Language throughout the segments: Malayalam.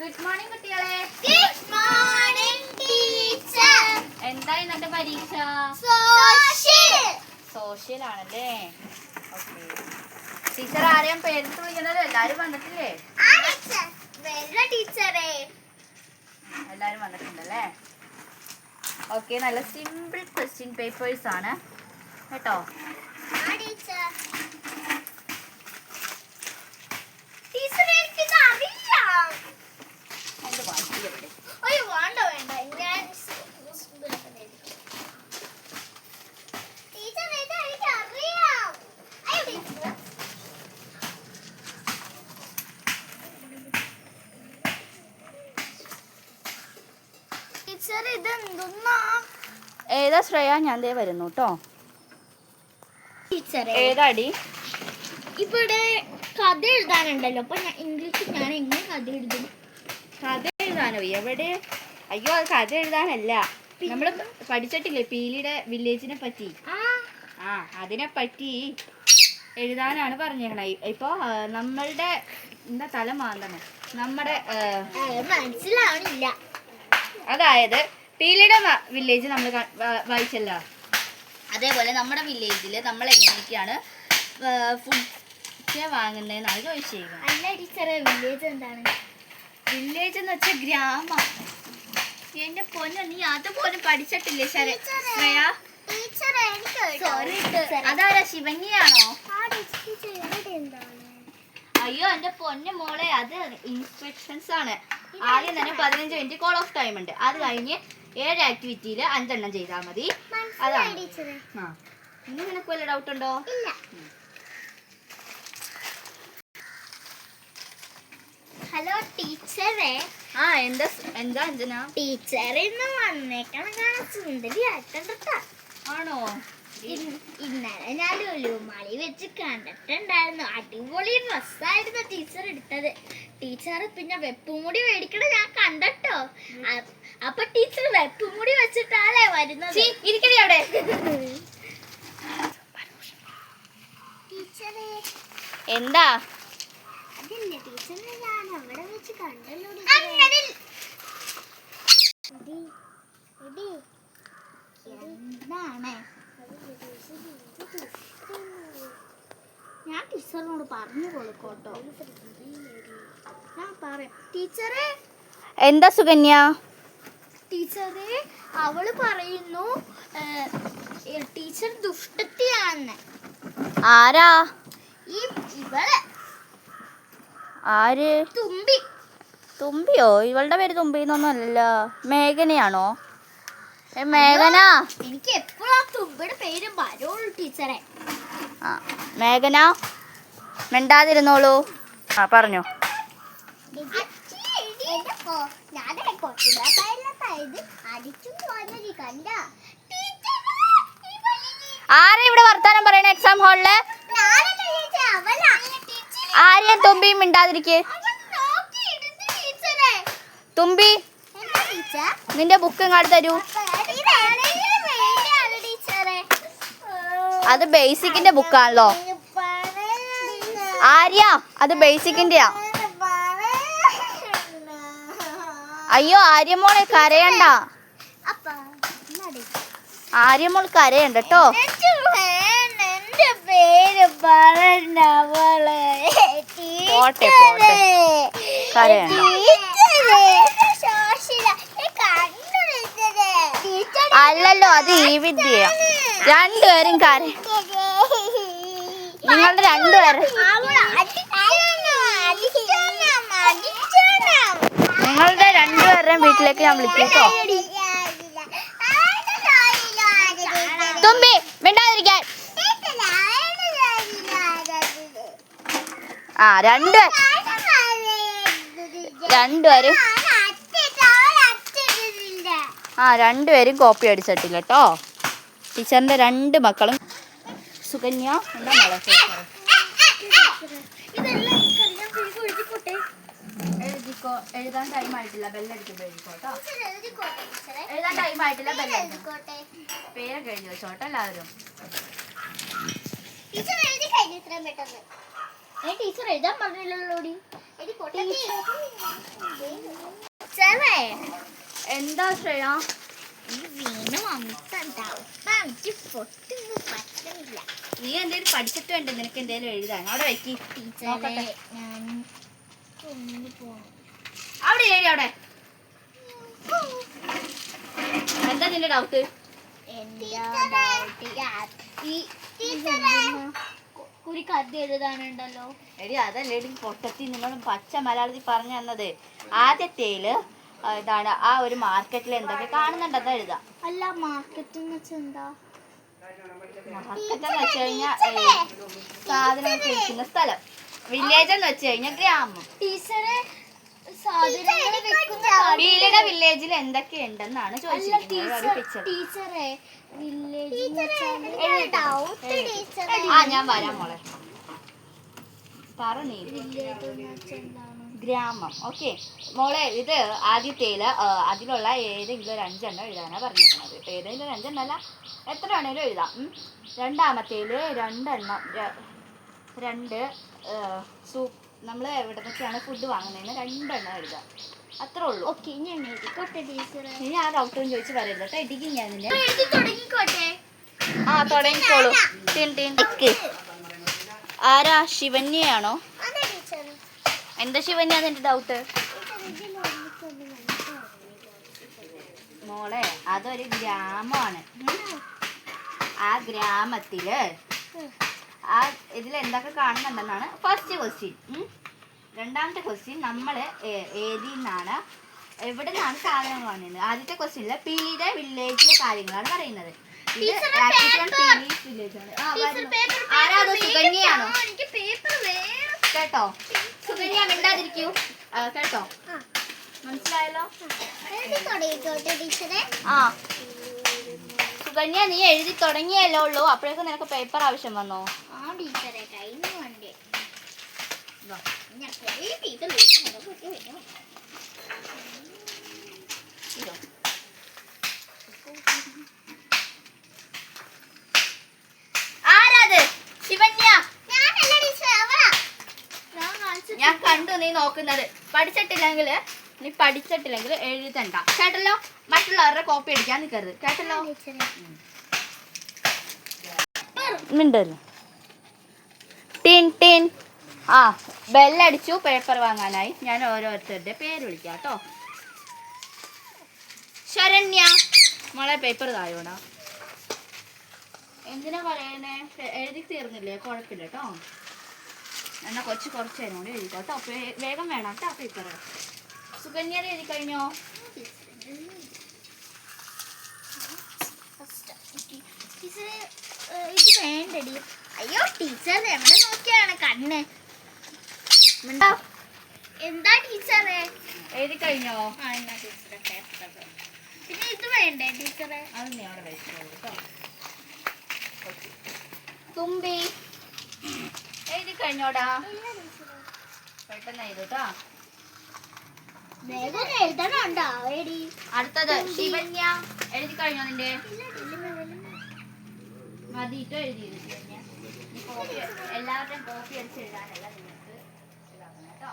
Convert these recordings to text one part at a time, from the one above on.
ഗുഡ് മോർണിംഗ് കുട്ടികളെ. ഗുഡ് മോർണിംഗ് ടീച്ചർ എന്താ ഇന്നത്തെ പരീക്ഷ? സോഷ്യൽ സോഷ്യൽ ആണല്ലേ? ഓക്കെ ടീച്ചർ ആരെയും പേരെടുത്ത് വിളിക്കണല്ലോ എല്ലാരും വന്നിട്ടില്ലേ? ടീച്ചറേ എല്ലാരും വന്നിട്ടുണ്ടല്ലേ? ഓക്കെ നല്ല സിമ്പിൾ ക്വസ്റ്റ്യൻ പേപ്പേഴ്സ് ആണ്. കേട്ടോ? ഏതാ ശ്രേയ? ഞാൻ ദേ വരുന്നു കേട്ടോ ഏതാടി? ഇവിടെ കഥ എഴുതാനുണ്ടല്ലോ. അപ്പൊ ഞാൻ ഇംഗ്ലീഷിൽ ഞാൻ എങ്ങനെ കഥ എഴുതും. കഥ എഴുതാനോ? എവിടെ? അയ്യോ അത് കഥ എഴുതാനല്ല. നമ്മൾ പഠിച്ചിട്ടില്ലേ പീലിയുടെ വില്ലേജിനെ പറ്റി? ആ. അതിനെ പറ്റി എഴുതാനാണ് പറഞ്ഞേക്കണ. ഇപ്പോ നമ്മളുടെ എന്താ തല മാന്തണം? നമ്മുടെ മനസ്സിലാവണില്ല. അതായത് പീലിയുടെ വില്ലേജ് നമ്മൾ വായിച്ചല്ലോ. അതേപോലെ നമ്മുടെ വില്ലേജിൽ നമ്മൾ എങ്ങനെയൊക്കെയാണ് ഫുഡ് വാങ്ങുന്നതെന്നാണ് ചോദിച്ചേക്കുന്നത് അല്ല ടീച്ചറെ വില്ലേജ് എന്താണ്? വില്ലേജ് എന്ന് വെച്ചാൽ ഗ്രാമം. എന്റെ പൊന്നു നീ അതുപോലും പഠിച്ചിട്ടില്ലേ ശരി. ശ്രേയ? സോറി അതാരാ ശിവങ്ങിയാണോ അയ്യോ എന്റെ പൊന്നു മോളെ അത് ഇൻസ്പെക്ഷൻസ് ആണ്. ആദ്യം തന്നെ പതിനഞ്ച് മിനിറ്റ് കോൾ ഓഫ് ടൈം ഉണ്ട്. അത് കഴിഞ്ഞ് ഏഴ് ആക്ടിവിറ്റിയിൽ അഞ്ചെണ്ണം ചെയ്താൽ മതി. അതാണ് ആ. ഇനി നിനക്ക് വല്ല ഡൗട്ട് ഉണ്ടോ? ഹലോ ടീച്ചറെ. ആ എന്താ എന്താ അഞ്ജന? ടീച്ചർ ഇന്ന് വന്നേക്കണ കാണാൻ സുന്ദരിയായിട്ടുണ്ടാ ആണോ? ഇന്നലെ ഞാൻ ലുലുമാളി വെച്ച് കണ്ടിട്ടുണ്ടായിരുന്നു. അടിപൊളി ഡ്രസ്സായിരുന്നു ടീച്ചർ എടുത്തത്. ടീച്ചർ പിന്നെ വെപ്പും കൂടി മേടിക്കണ ഞാൻ കണ്ടട്ടോ. അപ്പൊ ടീച്ചർ വെപ്പും കൂടി വെച്ചിട്ടാലേ വരുന്നത്? ഇരിക്കണേ അവിടെ. എന്താ? എന്താണ്? ഞാൻ ടീച്ചറിനോട് പറഞ്ഞു കൊടുക്കോട്ടോ. ഞാൻ പറയാം. ടീച്ചറെ എന്താ സുകന്യ? ടീച്ചറെ അവൾ പറയുന്നു ടീച്ചർ ദുഷ്ടത്തിയാണെന്ന്. ആരാ? ഈ ഇവൾ ആര്? തുമ്പി. തുമ്പിയോ? ഇവളുടെ പേര് തുമ്പി എന്നൊന്നും അല്ലല്ലോ മേഘനയാണോ മേഘന എനിക്ക് തുമ്പിയുടെ പേര് വരുള്ളൂ ടീച്ചറെ. ആ മേഘന മിണ്ടാതിരുന്നോളൂ. ആ പറഞ്ഞോ. ആരെ ഇവിടെ വർത്താനം പറയണ എക്സാം ഹാളിൽ ആരെയും തുമ്പിയും മിണ്ടാതിരിക്കേ? തുമ്പി നിന്റെ ബുക്ക് ഇങ്ങോട്ട് തരൂ. അത് ബേസിക്കിന്റെ ബുക്കാണല്ലോ ആര്യ അത് ബേസിക്കിന്റെയാ അയ്യോ ആര്യമോളെ കരയണ്ട. ആര്യമോൾ കരയണ്ട കേട്ടോ പേര് പറഞ്ഞവളെ പോട്ടെ, പോട്ടെ. കരയണ്ട. അല്ലല്ലോ അത് ഈ വിദ്യ രണ്ടുപേരും കര നിങ്ങൾ രണ്ടുപേരും. നിങ്ങളുടെ രണ്ടുപേരുടെയും വീട്ടിലേക്ക് ഞാൻ മിണ്ടാതിരിക്കാൻ. ആ രണ്ട് രണ്ടുപേരും. ആ രണ്ടുപേരും കോപ്പി അടിച്ചിട്ടില്ല കേട്ടോ. ടീച്ചറിന്റെ രണ്ട് മക്കളും. സുകന്യ എന്താ മോളെ? ചോദിച്ചത്? എഴുതിക്കോ. എഴുതാൻ ടൈം ആയിട്ടില്ല. ബെല്ലടിക്കുമ്പോൾ എഴുതിക്കോ കേട്ടോ എഴുതാൻ ടൈം ആയിട്ടില്ല. ബെല്ലടിക്കും പേരൊക്കെ എഴുതി വെച്ചോട്ടെ എല്ലാവരും. ടീച്ചർ എഴുതി കഴിഞ്ഞു എത്രയും പെട്ടെന്ന്. ഏ ടീച്ചർ എഴുതാൻ പറഞ്ഞില്ലല്ലോടി. ടീച്ചറേ എന്താ ശ്രേയ? ഈ വീണ് വന്നിട്ടുണ്ടാവും. നീ എന്തേലും പഠിച്ചിട്ട് വേണ്ടേ? നിനക്ക് എന്തേലും എഴുതാൻ. അവിടെ വെക്കി. അവിടെ എഴുതി അവിടെ. എന്താ നിന്റെ ഡൗട്ട് ഒരു കഥ എഴുതാനുണ്ടല്ലോ. എടി അതല്ലേ പൊട്ടത്തി നിങ്ങളും പച്ച മലയാളത്തിൽ പറഞ്ഞു തന്നത്. ആദ്യത്തേൽ ഇതാണ് ആ ഒരു മാർക്കറ്റിൽ എന്തൊക്കെ കാണുന്നുണ്ടെന്ന് എഴുതാം. അല്ല മാർക്കറ്റ് എന്താ? മാർക്കറ്റ് എന്ന് വെച്ച് കഴിഞ്ഞാൽ സാധനങ്ങൾ വിൽക്കുന്ന സ്ഥലം. വില്ലേജ് എന്ന് വെച്ച് കഴിഞ്ഞാൽ ഗ്രാമം. ടീച്ചറെ സാധനങ്ങൾ വെക്കുന്ന വീലയുടെ വില്ലേജിൽ എന്തൊക്കെയുണ്ടെന്നാണ് ചോദിച്ചത് ചോദിച്ചിരിക്കുന്നത്. ടീച്ചറെ ആ ഞാൻ വരാം മോളെ. പറ നീ. എന്താണ് ഗ്രാമം. ഓക്കെ. മോളെ ഇത് ആദ്യത്തേൽ ആ, അതിലുള്ള ഏതെങ്കിലും ഒരു അഞ്ചെണ്ണം എഴുതാനാണ് പറഞ്ഞിരിക്കുന്നത്. ഏതെങ്കിലും ഒരു അഞ്ചെണ്ണം അല്ല എത്ര വേണേലും എഴുതാം. രണ്ടാമത്തേൽ രണ്ടെണ്ണം. രണ്ട് സൂപ്പ് നമ്മൾ എവിടെ നിന്നൊക്കെയാണ് ഫുഡ് വാങ്ങുന്നതെന്ന് രണ്ടെണ്ണം എഴുതാം. അത്രേ ഉള്ളൂ. ഓക്കെ ഇനി എഴുതിക്കോട്ടെ ടീച്ചർ ഇനി ആ ഡോക്ടറും ചോദിച്ച് പറയരുത് കേട്ടോ. ഇടിക്കും ഞാൻ നിന്നെ. ആ തുടങ്ങിക്കോളൂ. ആരാ? ശിവന്യയാണോ? എന്താ ശിവന്യ അതിന്റെ ഡൗട്ട് മോളെ അതൊരു ഗ്രാമമാണ്. ആ ഗ്രാമത്തിൽ ആ ഇതിൽ എന്തൊക്കെ കാണുന്നുണ്ടെന്നാണ് ഫസ്റ്റ് ക്വസ്റ്റ്യൻ രണ്ടാമത്തെ ക്വസ്റ്റ്യൻ നമ്മൾ ഏതിൽ നിന്നാണ് എവിടെ നിന്നാണ് സാധനങ്ങൾ വാങ്ങുന്നത് ആദ്യത്തെ ക്വസ്റ്റ്യനിൽ പീലിയുടെ വില്ലേജിലെ കാര്യങ്ങളാണ് പറയുന്നത്. ഇത്. ആരാ സുകന്യയാണോ? കേട്ടോ? സുകന്യ മിണ്ടാതിരിക്കൂ. കേട്ടോ? മനസ്സിലായല്ലോ? ആ. സുകന്യ നീ എഴുതി തുടങ്ങിയല്ലോ ഉള്ളൂ. അപ്പോഴേക്കും നിനക്ക് പേപ്പർ ആവശ്യം വന്നോ? ആ ടീച്ചറെ കഴിഞ്ഞു വേണ്ടേ. ഇതാ. ഞാൻ കുറേ പേപ്പർ വേണം ഇതോ. ആരാത് ശിവന്യ ഞാനല്ല ടീച്ചർ അവളാ ഞാൻ കാണിച്ചു ഞാൻ കണ്ടു നീ നോക്കുന്നത്. പഠിച്ചിട്ടില്ലെങ്കിൽ നീ പഠിച്ചിട്ടില്ലെങ്കിൽ എഴുതണ്ട കേട്ടല്ലോ? മറ്റുള്ളവരുടെ കോപ്പി അടിക്കാൻ നിൽക്കരുത് കേട്ടല്ലോ? മിണ്ടല്ലോ ടിൻ ടിൻ. ആ ബെല്ലടിച്ചു പേപ്പർ വാങ്ങാനായി. ഞാൻ ഓരോരുത്തരുടെ പേര് വിളിക്കാം കേട്ടോ. ശരണ്യ. മോളെ പേപ്പർ തായോടാ. എന്തിനാ പറയണേ? എഴുതി തീർന്നില്ലേ? കുഴപ്പമില്ല കേട്ടോ. എന്നാ കൊച്ചു കുറച്ച് നേരം കൂടി എഴുതി കേട്ടോ വേഗം വേണം കേട്ടോ പേപ്പർ സുകന്യയുടെ എഴുതി കഴിഞ്ഞോ ഇത് വേണ്ടടി. അയ്യോ ടീച്ചർ എവിടെ നോക്കിയാണ് കണ്ണ്? എന്താ ടീച്ചറെ? എഴുതി കഴിഞ്ഞോ ആ എന്നാ ടീച്ചറെ പേപ്പർ പിന്നെ ഇത് വേണ്ടേ ടീച്ചറെ? അത് നീ അവിടെ വെച്ചോളൂ കേട്ടോ. തുമ്പി. എഴുതി കഴിഞ്ഞോടാ? പെട്ടെന്ന് എഴുതു കേട്ടോ വേഗം അടുത്തത് ശിവന്യ. എഴുതി കഴിഞ്ഞോ നിന്റെ? മതിട്ടോ എഴുതി. എല്ലാവരുടെയും കോപ്പി അടിച്ച് എഴുതാനല്ല നിങ്ങൾക്ക് കേട്ടോ.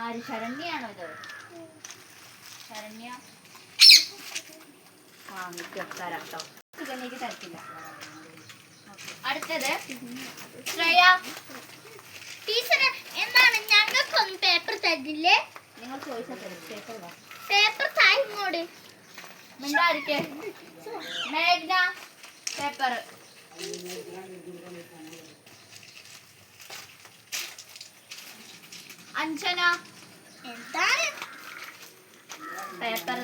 ആര്? ശരണ്യാണോ ഇത്? ശരണ്യ? തരാം കേട്ടോ തരത്തില്ല. അടുത്തത് ശ്രേയ. ടീച്ചറെ എന്താണ് ഞങ്ങൾക്കൊന്നും പേപ്പർ തരില്ലേ? നിങ്ങൾ ചോദിച്ചാൽ തരും. പേപ്പർ വാ. പേപ്പർ താ ഇങ്ങോട്ട്. മിണ്ടായിരിക്കെ മേഘ്ന പേപ്പർ അഞ്ജന. എന്താണ്? പേപ്പർ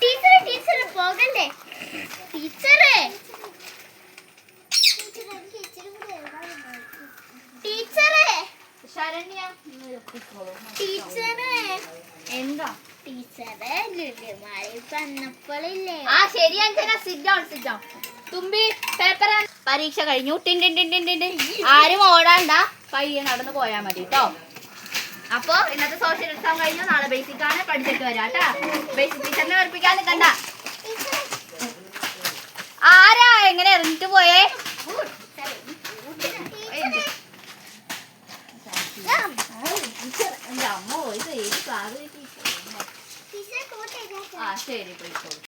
ടീച്ചറെ ടീച്ചറെ പോകണ്ടേ? ടീച്ചറെ. ടീച്ചറെ. ശരണ്യ. ടീച്ചറെ. എന്താ? ടീച്ചറെ ലുലുമാരി വന്നപ്പോഴില്ലേ ആ ശരി Anjana. Sit down sit down Thumbi paper പരീക്ഷ കഴിഞ്ഞു. ടിൻ ടിൻ ടിൻ ടിൻ ടിൻ ടിൻ. ആരും ഓടാണ്ട. പയ്യെ നടന്നു പോയാൽ മതി കേട്ടോ അപ്പൊ ഇന്നത്തെ സോഷ്യൽ എക്സാം കഴിഞ്ഞു. നാളെ ബേസിക് ആണ്. പഠിച്ചിട്ട് വരാം കേട്ടാ. ബേസിക് ടീച്ചറിനെ ഓർപ്പിക്കാൻ നിൽക്കണ്ട. ആരാ? എങ്ങനെ എറിഞ്ഞിട്ട് പോയേ? അമ്മ ആ ശരി പോയിക്കോളൂ.